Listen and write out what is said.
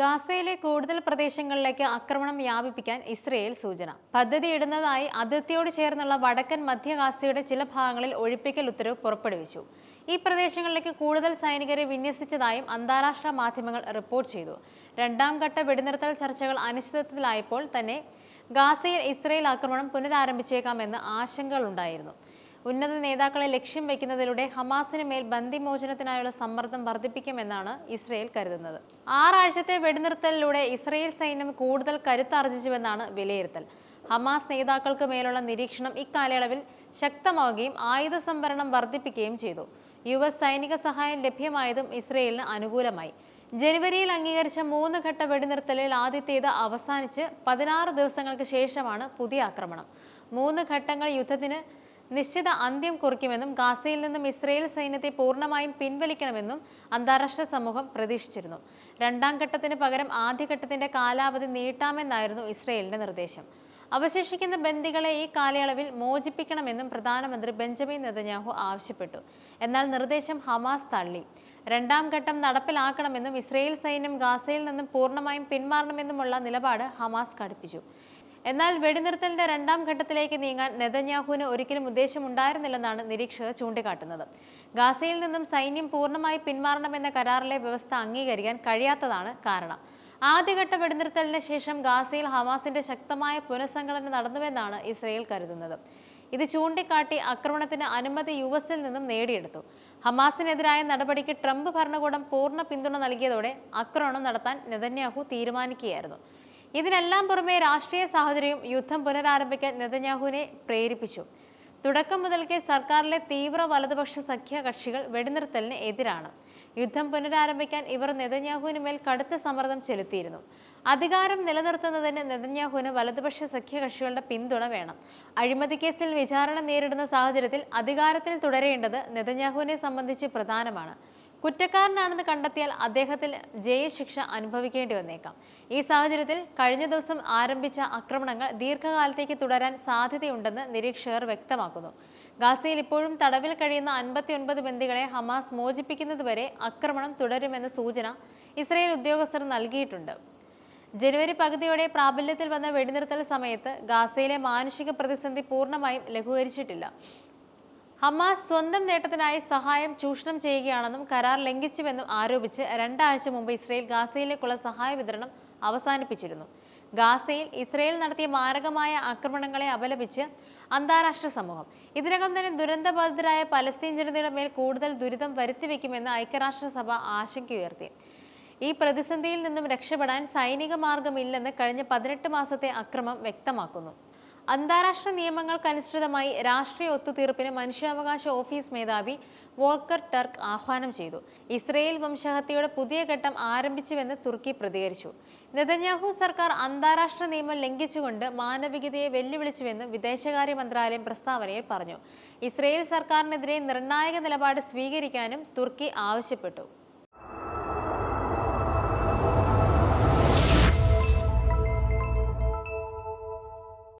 ഗാസയിലെ കൂടുതൽ പ്രദേശങ്ങളിലേക്ക് ആക്രമണം വ്യാപിപ്പിക്കാൻ ഇസ്രയേൽ സൂചന. പദ്ധതി ഇടുന്നതായി അതിർത്തിയോട് ചേർന്നുള്ള വടക്കൻ മധ്യ ഗാസയുടെ ചില ഭാഗങ്ങളിൽ ഒഴിപ്പിക്കൽ ഉത്തരവ് പുറപ്പെടുവിച്ചു. ഈ പ്രദേശങ്ങളിലേക്ക് കൂടുതൽ സൈനികരെ വിന്യസിച്ചതായും അന്താരാഷ്ട്ര മാധ്യമങ്ങൾ റിപ്പോർട്ട് ചെയ്തു. രണ്ടാം ഘട്ട വെടിനിർത്തൽ ചർച്ചകൾ അനിശ്ചിതത്വത്തിലായപ്പോൾ തന്നെ ഗാസയിൽ ഇസ്രയേൽ ആക്രമണം പുനരാരംഭിച്ചേക്കാമെന്ന് ആശങ്കകളുണ്ടായിരുന്നു. ഉന്നത നേതാക്കളെ ലക്ഷ്യം വയ്ക്കുന്നതിലൂടെ ഹമാസിന് മേൽ ബന്ദിമോചനത്തിനായുള്ള സമ്മർദ്ദം വർദ്ധിപ്പിക്കുമെന്നാണ് ഇസ്രയേൽ കരുതുന്നത്. ആറാഴ്ചത്തെ വെടിനിർത്തലിലൂടെ ഇസ്രയേൽ സൈന്യം കൂടുതൽ കരുത്താർജിച്ചുവെന്നാണ് വിലയിരുത്തൽ. ഹമാസ് നേതാക്കൾക്ക് മേലുള്ള നിരീക്ഷണം ഇക്കാലയളവിൽ ശക്തമാവുകയും ആയുധ സംഭരണം വർദ്ധിപ്പിക്കുകയും ചെയ്തു. യു എസ് സൈനിക സഹായം ലഭ്യമായതും ഇസ്രയേലിന് അനുകൂലമായി. ജനുവരിയിൽ അംഗീകരിച്ച മൂന്ന് ഘട്ട വെടിനിർത്തലിൽ ആദ്യത്തേത് അവസാനിച്ച് പതിനാറ് ദിവസങ്ങൾക്ക് ശേഷമാണ് പുതിയ ആക്രമണം. മൂന്ന് ഘട്ടങ്ങൾ യുദ്ധത്തിന് നിശ്ചിത അന്ത്യം കുറിക്കുമെന്നും ഗാസയിൽ നിന്നും ഇസ്രയേൽ സൈന്യത്തെ പൂർണമായും പിൻവലിക്കണമെന്നും അന്താരാഷ്ട്ര സമൂഹം പ്രതീക്ഷിച്ചിരുന്നു. രണ്ടാം ഘട്ടത്തിന് പകരം ആദ്യഘട്ടത്തിന്റെ കാലാവധി നീട്ടാമെന്നായിരുന്നു ഇസ്രയേലിന്റെ നിർദ്ദേശം. അവശേഷിക്കുന്ന ബന്ദികളെ ഈ കാലയളവിൽ മോചിപ്പിക്കണമെന്നും പ്രധാനമന്ത്രി ബെഞ്ചമിൻ നെതന്യാഹു ആവശ്യപ്പെട്ടു. എന്നാൽ നിർദ്ദേശം ഹമാസ് തള്ളി. രണ്ടാം ഘട്ടം നടപ്പിലാക്കണമെന്നും ഇസ്രയേൽ സൈന്യം ഗാസയിൽ നിന്നും പൂർണമായും പിന്മാറണമെന്നുമുള്ള നിലപാട് ഹമാസ് കടുപ്പിച്ചു. എന്നാൽ വെടിനിർത്തലിന്റെ രണ്ടാം ഘട്ടത്തിലേക്ക് നീങ്ങാൻ നെതന്യാഹുവിന് ഒരിക്കലും ഉദ്ദേശമുണ്ടായിരുന്നില്ലെന്നാണ് നിരീക്ഷകർ ചൂണ്ടിക്കാട്ടുന്നത്. ഗാസയിൽ നിന്നും സൈന്യം പൂർണമായി പിന്മാറണമെന്ന കരാറിലെ വ്യവസ്ഥ അംഗീകരിക്കാൻ കഴിയാത്തതാണ് കാരണം. ആദ്യഘട്ട വെടിനിർത്തലിന് ശേഷം ഗാസയിൽ ഹമാസിന്റെ ശക്തമായ പുനഃസംഘടന നടന്നുവെന്നാണ് ഇസ്രയേൽ കരുതുന്നത്. ഇത് ചൂണ്ടിക്കാട്ടി ആക്രമണത്തിന് അനുമതി യു എസിൽ നിന്നും നേടിയെടുത്തു. ഹമാസിനെതിരായ നടപടിക്ക് ട്രംപ് ഭരണകൂടം പൂർണ പിന്തുണ നൽകിയതോടെ ആക്രമണം നടത്താൻ നെതന്യാഹു തീരുമാനിക്കുകയായിരുന്നു. ഇതിനെല്ലാം പുറമെ രാഷ്ട്രീയ സാഹചര്യം യുദ്ധം പുനരാരംഭിക്കാൻ നെതന്യാഹുവിനെ പ്രേരിപ്പിച്ചു. തുടക്കം മുതൽക്കേ സർക്കാരിലെ തീവ്ര വലതുപക്ഷ സഖ്യ കക്ഷികൾ വെടിനിർത്തലിന് എതിരാണ്. യുദ്ധം പുനരാരംഭിക്കാൻ ഇവർ നെതന്യാഹുവിന് മേൽ കടുത്ത സമ്മർദ്ദം ചെലുത്തിയിരുന്നു. അധികാരം നിലനിർത്തുന്നതിന് നെതന്യാഹുവിന് വലതുപക്ഷ സഖ്യകക്ഷികളുടെ പിന്തുണ വേണം. അഴിമതി കേസിൽ വിചാരണ നേരിടുന്ന സാഹചര്യത്തിൽ അധികാരത്തിൽ തുടരേണ്ടത് നെതന്യാഹുവിനെ സംബന്ധിച്ച് പ്രധാനമാണ്. കുറ്റക്കാരനാണെന്ന് കണ്ടെത്തിയാൽ അദ്ദേഹത്തിൽ ജയിൽ ശിക്ഷ അനുഭവിക്കേണ്ടി വന്നേക്കാം. ഈ സാഹചര്യത്തിൽ കഴിഞ്ഞ ദിവസം ആരംഭിച്ച ആക്രമണങ്ങൾ ദീർഘകാലത്തേക്ക് തുടരാൻ സാധ്യതയുണ്ടെന്ന് നിരീക്ഷകർ വ്യക്തമാക്കുന്നു. ഗാസയിൽ ഇപ്പോഴും തടവിൽ കഴിയുന്ന അൻപത്തിയൊൻപത് ബന്ദികളെ ഹമാസ് മോചിപ്പിക്കുന്നതുവരെ ആക്രമണം തുടരുമെന്ന സൂചന ഇസ്രയേൽ ഉദ്യോഗസ്ഥർ നൽകിയിട്ടുണ്ട്. ജനുവരി പകുതിയോടെ പ്രാബല്യത്തിൽ വന്ന വെടിനിർത്തൽ സമയത്ത് ഗാസയിലെ മാനുഷിക പ്രതിസന്ധി പൂർണമായും ലഘൂകരിച്ചിട്ടില്ല. ഹമാസ് സ്വന്തം നേട്ടത്തിനായി സഹായം ചൂഷണം ചെയ്യുകയാണെന്നും കരാർ ലംഘിച്ചുവെന്നും ആരോപിച്ച് രണ്ടാഴ്ച മുമ്പ് ഇസ്രയേൽ ഗാസയിലേക്കുള്ള സഹായ വിതരണം അവസാനിപ്പിച്ചിരുന്നു. ഗാസയിൽ ഇസ്രയേൽ നടത്തിയ മാരകമായ ആക്രമണങ്ങളെ അപലപിച്ച് അന്താരാഷ്ട്ര സമൂഹം ഇതിനകം തന്നെ ദുരന്തബാധിതരായ പലസ്തീൻ ജനതയുടെ മേൽ കൂടുതൽ ദുരിതം വരുത്തിവെക്കുമെന്ന് ഐക്യരാഷ്ട്രസഭ ആശങ്കയുയർത്തി. ഈ പ്രതിസന്ധിയിൽ നിന്നും രക്ഷപ്പെടാൻ സൈനിക മാർഗമില്ലെന്ന് കഴിഞ്ഞ പതിനെട്ട് മാസത്തെ അക്രമം വ്യക്തമാക്കുന്നു. അന്താരാഷ്ട്ര നിയമങ്ങൾക്കനുസൃതമായി രാഷ്ട്രീയ ഒത്തുതീർപ്പിന് മനുഷ്യാവകാശ ഓഫീസ് മേധാവി വോക്കർ ടർക്ക് ആഹ്വാനം ചെയ്തു. ഇസ്രയേൽ വംശഹത്യയുടെ പുതിയ ഘട്ടം ആരംഭിച്ചുവെന്ന് തുർക്കി പ്രതികരിച്ചു. നെതന്യാഹു സർക്കാർ അന്താരാഷ്ട്ര നിയമം ലംഘിച്ചുകൊണ്ട് മാനവികതയെ വെല്ലുവിളിച്ചുവെന്ന് വിദേശകാര്യ മന്ത്രാലയം പ്രസ്താവനയിൽ പറഞ്ഞു. ഇസ്രയേൽ സർക്കാരിനെതിരെ നിർണായക നിലപാട് സ്വീകരിക്കാനും തുർക്കി ആവശ്യപ്പെട്ടു.